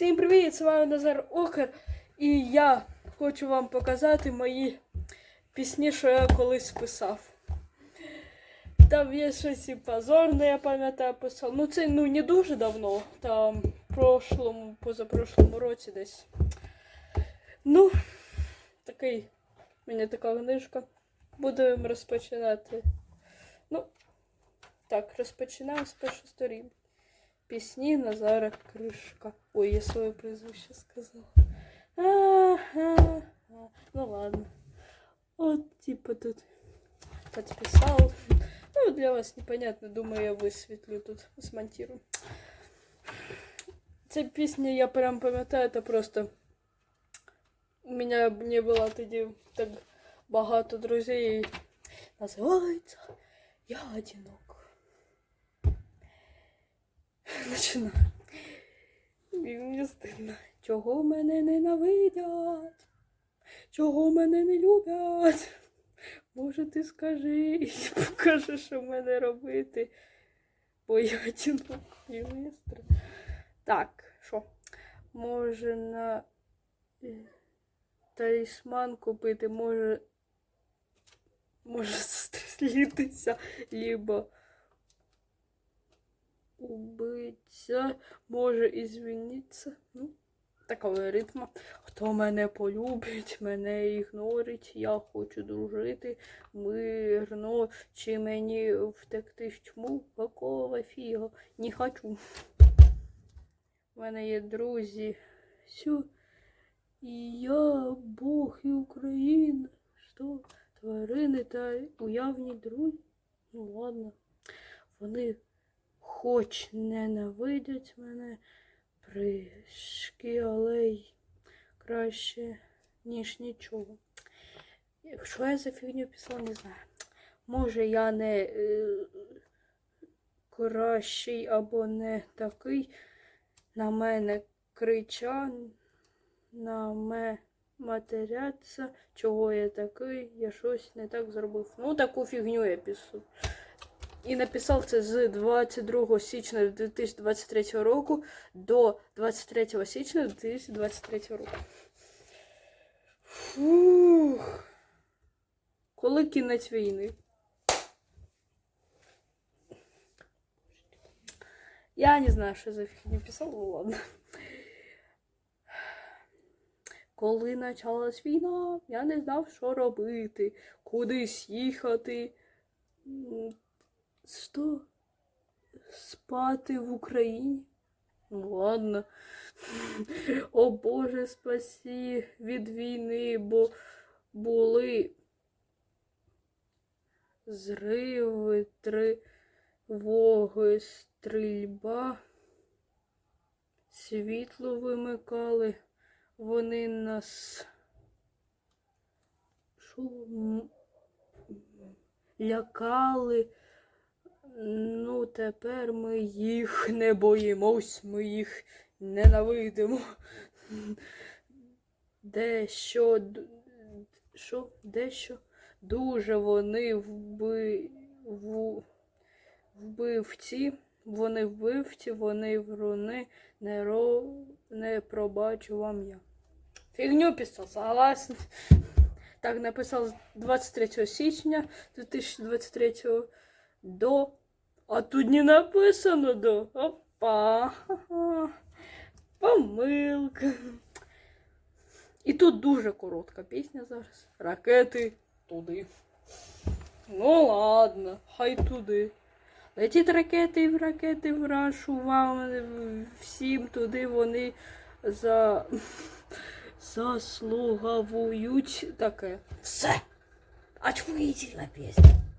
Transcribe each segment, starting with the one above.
Всім привіт! З вами Назар Окер. І я хочу вам показати мої пісні, що я колись писав. Там є щось і позорне, я пам'ятаю, писав. Ну це ну не дуже давно. Там в прошлому, позапрошлому році десь. Ну, такий, у мене така книжка. Будемо розпочинати. Ну, так, розпочинаємо з першої сторінки. Пісні Назара Кришка. Ой, я своє прізвище сказала. Ага. Ну ладно. Вот типа тут подписал. Ну, для вас непонятно, думаю, я висвітлю тут, смонтирую. Ця пісня, я прям пам'ятаю, это просто... У меня не було тоді так багато друзей. Називається Я одинок. Починаю. Мені стидно. Чого мене ненавидять? Чого мене не люблять? Може, ти скажи і покажи, що мене робити. Бо я і містер. Так, що? Може на е, талісман купити, може. Може стрілитися, либо убиться, може ізвінитися. Ну, такого ритму. Хто мене полюбить, мене ігнорить, я хочу дружити мирно, чи мені втекти в тьму, какого фіга, не хочу. У мене є друзі. Все. І я, Бог і Україна. Що? Тварини та уявні друзі. Ну ладно. Вони хоч ненавидять мене пришки, але й краще, ніж нічого. Що я за фігню писала, не знаю. Може, я не е, кращий або не такий. На мене крича, на мене матеряться, чого я такий, я щось не так зробив. Ну, таку фігню я пишу. І написав це з 22 січня 2023 року до 23 січня 2023 року. Фух. Коли кінець війни? Я не знаю, що за фігню писав, ну ладно. Коли почалась війна, я не знав, що робити, кудись їхати. Що? Спати в Україні? Ну ладно. О Боже, спасі від війни, бо були зриви, тривоги, стрільба. Світло вимикали. Вони нас. М- Лякали. Ну, тепер ми їх не боїмось, ми їх ненавидимо. Дещо. Що? Дещо дуже вони вби... в... вбивці. Вони вбивці, вони вруни, не, ро... не пробачу вам я. Фігню писав, согласен. Так, написав 23 січня 2023 до. А тут не написано до. Опа. Помилка. І тут дуже коротка пісня зараз. Ракети туди. Ну ладно, хай туди. Летіть ракети в ракети в рашу вам всім туди вони за заслуговують таке. Все. Очмітельна пісня.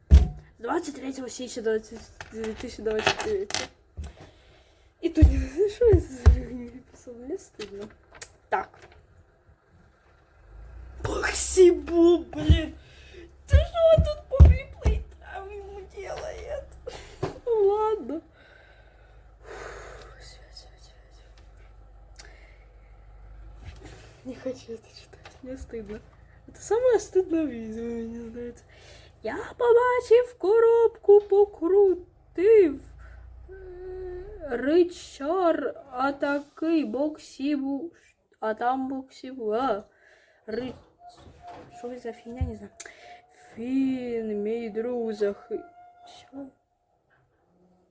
23 січня 20 2029. І тут що я за фігню писав? Мені стидно. Так. Спасибо, блин. Ты что тут по реплейтам ему делает? Ну ладно. Свет, свет, свет. Не хочу это читать, мне стыдно. Это самое стыдное видео, мені здається. Я побачив коробку, покрутив. Е, Ричар, а такий боксіву, а там боксіву, а. Ри... Що ви за фігня, не знаю. Він, мій друг, захи... Що?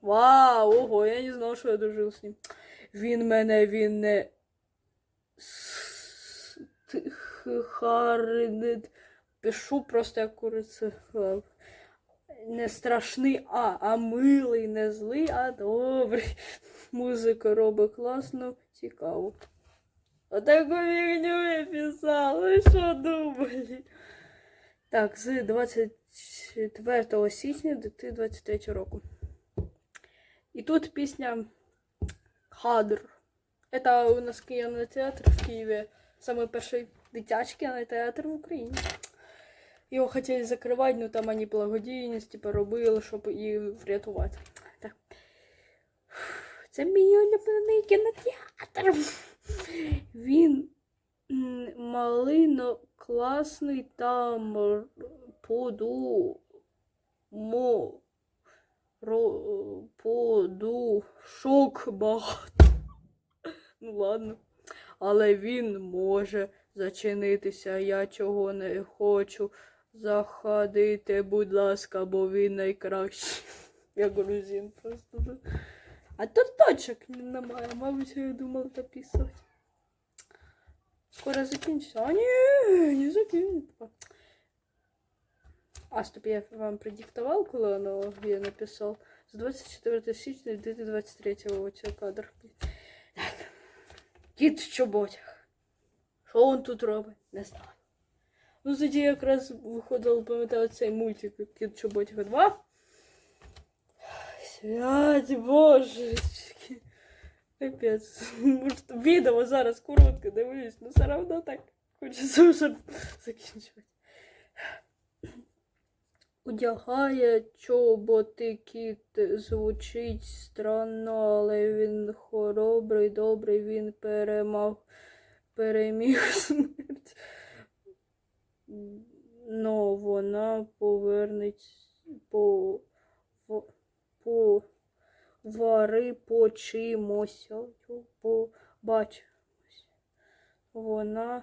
Вау, ого, я не знав, що я дружив з ним. Він мене, він не... Харнет. Пишу просто як куриця. Ха. Не страшний, а, а милий, не злий, а добрий. Музика робить класно, цікаво. Отаку фігню я писав, ви що думали? Так, з 24 січня 2023 року. І тут пісня Кадр. Это у нас кинотеатр в Києві. Самый перший дитячий кинотеатр в Україні. Його хотіли закривати, ну там вони благодійність, типу, робили, щоб її врятувати. Так. Це мій улюблений кінотеатр. Він малино класний там поду подушок багато. Ну ладно. Але він може зачинитися. Я чого не хочу. Заходите, будь ласка, бо він найкращий. Я грузин просто. А тут точок немає, мабуть, я думав записувати. Скоро закінчиться. А ні, не закінчиться. А, стоп, я вам продиктовал, коли воно я написав. З 24 січня 2023 оце кадр. Так. Кіт в чоботях. Що він тут робить? Не знаю. Ну, тоді якраз виходив, пам'ятаю, цей мультик Кіт в чоботях 2. Свять божечки. Капець. Відео зараз коротке, дивлюсь, ну все одно так хочеться вже закінчувати. Одягає чоботи кіт звучить странно, але він хоробрий, добрий, він перемаг, переміг смерть. Но вона повернеться по, по, по вари почимося, побачимось. Вона,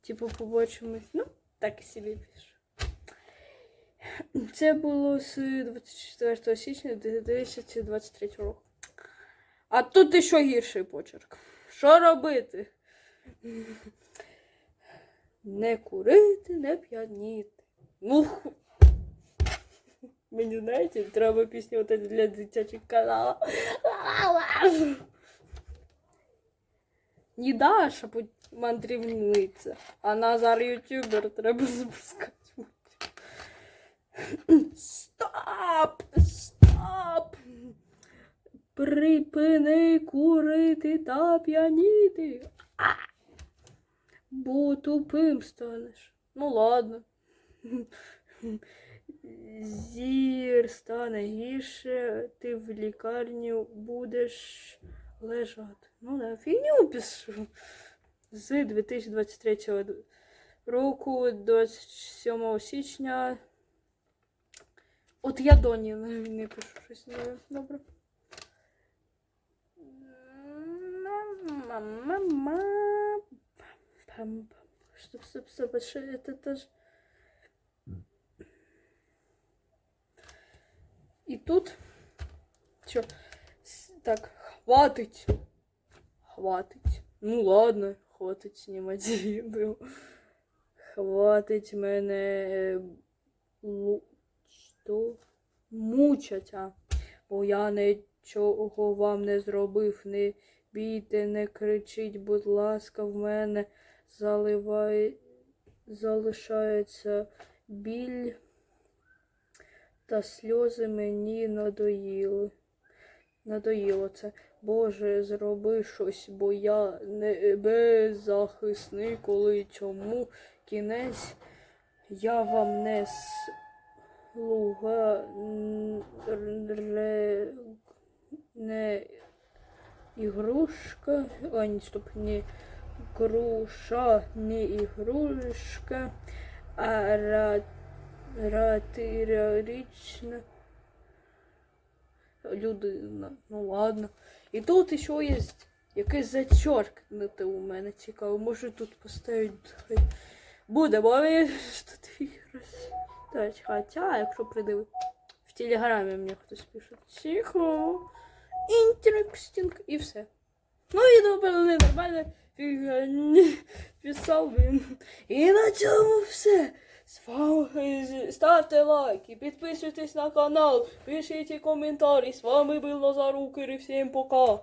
типу, побачимось, ну, так і собі пише. Це було з 24 січня 2023 року. А тут ще гірший почерк. Що робити? Не курити, не п'яніти. Ну, мені знаєте, треба пісню для дитячих каналів. Не Даша мандрівниця, а Назар ютубер треба запускати. Стоп! Стоп! Припини курити та п'яніти. Бо тупим станеш. Ну ладно. Зір стане гірше, ти в лікарню будеш лежати. Ну да, фігню пишу. З 2023 року, 27 січня. От я Доні не пишу щось нове. Добре. Мама. Стоп. а Що это теж. І тут. С- Так, хватить. Хватить. Ну ладно, хватить знімати відео. Хватить мене. е, лу-? Мучать, а. Бо я нічого вам не зробив. Не бійте, не кричіть, будь ласка, в мене заливає, залишається біль та сльози мені надоїли. Надоїло це. Боже, зроби щось, бо я не беззахисний, коли чому кінець я вам не слуга не ігрушка. А, ні, стоп, не груша, не ігрушка, а ра, ратирічна людина. Ну ладно. І тут ще є якесь зачеркнуте у мене цікаво. Може тут поставити буде, бо я тут вірус. Хоча, якщо придиви. В телеграмі мені хтось пише. Тихо. Інтерекстинг. І все. Ну і добре, нормально писав він. І на цьому все. Ставте лайки, підписуйтесь на канал, пишіть коментарі. З вами був Лазарук і всім пока.